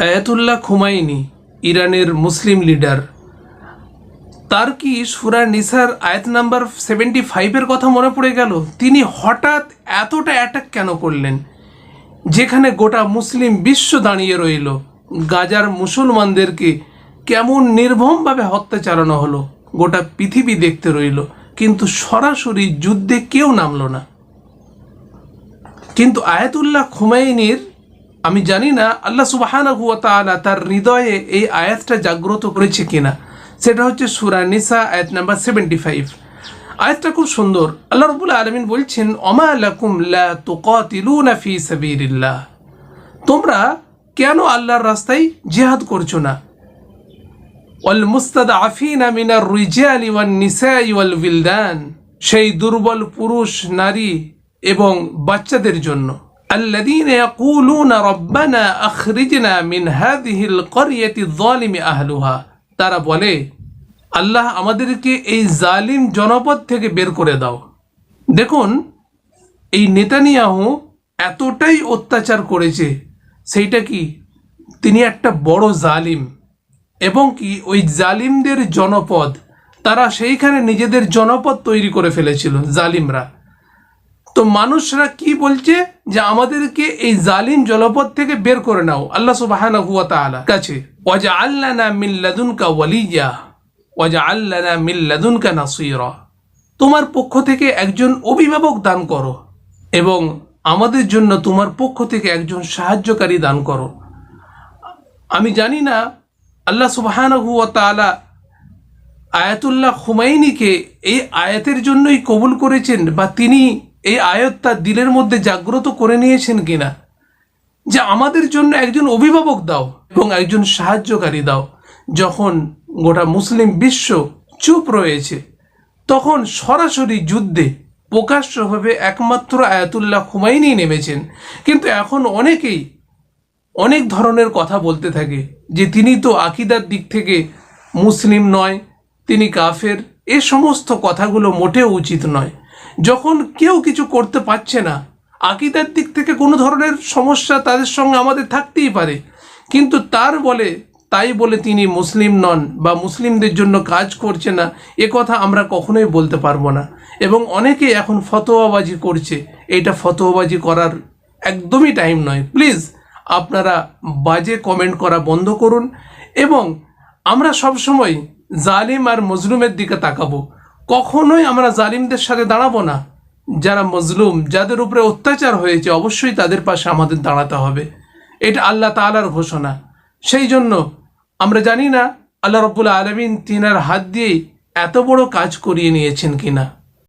Ayatollah খুমাইনি, ইরানের মুসলিম leader. তার কি সুরা নিসার আয়াত নাম্বার সেভেন্টি ফাইভের কথা মনে পড়ে গেল? তিনি হঠাৎ এতটা অ্যাটাক কেন করলেন? যেখানে গোটা মুসলিম বিশ্ব দাঁড়িয়ে রইল। গাজার মুসলমানদেরকে কেমন নির্ভমভাবে হত্যা চালানো হলো, গোটা পৃথিবী দেখতে রইল। কিন্তু সরাসরি যুদ্ধে কেউ নামলো না। কিন্তু আয়াতুল্লাহ খুমাইনির আমি জানি না আল্লাহ সুবাহানাহু ওয়া তাআলা তার হৃদয়ে এই আয়াতটা জাগ্রত করেছে কিনা। সেটা হচ্ছে সূরা নিসা, আয়াত নাম্বার সেভেন্টি ফাইভ আয়াতটা খুব সুন্দর। আল্লাহ রবুল আলমিন বলছেন অমা লাকুম লা তুকাতিলুনা ফি সাবিলিল্লাহ। তোমরা কেন আল্লাহর রাস্তায় জিহাদ করছ না? ওয়াল মুস্তাদআফিনা মিনার রিজালি ওয়ান নিসাই ওয়াল বিলদান সেই দুর্বল পুরুষ, নারী এবং বাচ্চাদের জন্য। الذين يقولون ربنا أخرجنا من هذه القرية الظالم أهلها তারা বলে আল্লাহ আমাদেরকে এই জালিম জনপদ থেকে বের করে দাও দেখুন এই নেতানিয়াহু এতটাই অত্যাচার করেছে সেইটা কি তিনি একটা বড় জালিম এবং কি ওই জালিমদের জনপদ তারা সেইখানে নিজেদের জনপদ তৈরি করে ফেলেছিল জালিমরা তো মানুষরা কি বলছে? যে আমাদেরকে এই জালিম জলপথ থেকে বের করে নাও। আল্লাহ তাআলা কাছে ওয়াজা ওয়াজা নাসীরা। তোমার পক্ষ থেকে একজন অভিভাবক দান করো এবং আমাদের জন্য তোমার পক্ষ থেকে একজন সাহায্যকারী দান করো। আমি জানি না, আল্লাহ সুবহানাহু আয়াতুল্লাহ খুমাইনিকে এই আয়াতের জন্যই কবুল করেছেন বা তিনি এই আয়াত তার দিলের মধ্যে জাগ্রত করে নিয়েছেন কিনা? যে আমাদের জন্য একজন অভিভাবক দাও এবং একজন সাহায্যকারী দাও। যখন গোটা মুসলিম বিশ্ব চুপ রয়েছে, তখন সরাসরি যুদ্ধে প্রকাশ্যভাবে একমাত্র আয়াতুল্লাহ খুমাইনি নেমেছেন। কিন্তু এখন অনেকেই অনেক ধরনের কথা বলতে থাকে যে তিনি তো আকিদার দিক থেকে মুসলিম নয়, তিনি কাফের। এ সমস্ত কথাগুলো মোটেও উচিত নয়। যখন কেউ কিছু করতে পারছে না, আকিদার দিক থেকে কোনো ধরনের সমস্যা তাদের সঙ্গে আমাদের থাকতেই পারে। কিন্তু তার বলে, তাই বলে তিনি মুসলিম নন বা মুসলিমদের জন্য কাজ করছে না, এ কথা আমরা কখনোই বলতে পারব না। এবং অনেকে এখন ফতোয়াবাজি করছে। এটা ফতোয়াবাজি করার একদমই টাইম নয়। প্লিজ আপনারা বাজে কমেন্ট করা বন্ধ করুন এবং আমরা সবসময় জালিম আর মজলুমের দিকে তাকাবো। কখনোই আমরা জালিমদের সাথে দাঁড়াবো না। যারা মজলুম, যাদের উপরে অত্যাচার হয়েছে, অবশ্যই তাদের পাশে আমাদের দাঁড়াতে হবে। এটা আল্লাহ তালার ঘোষণা। সেই জন্য আমরা জানি না আল্লাহ রব্বুল আলমিন তিনার হাত দিয়েই এত বড় কাজ করিয়ে নিয়েছেন কিনা।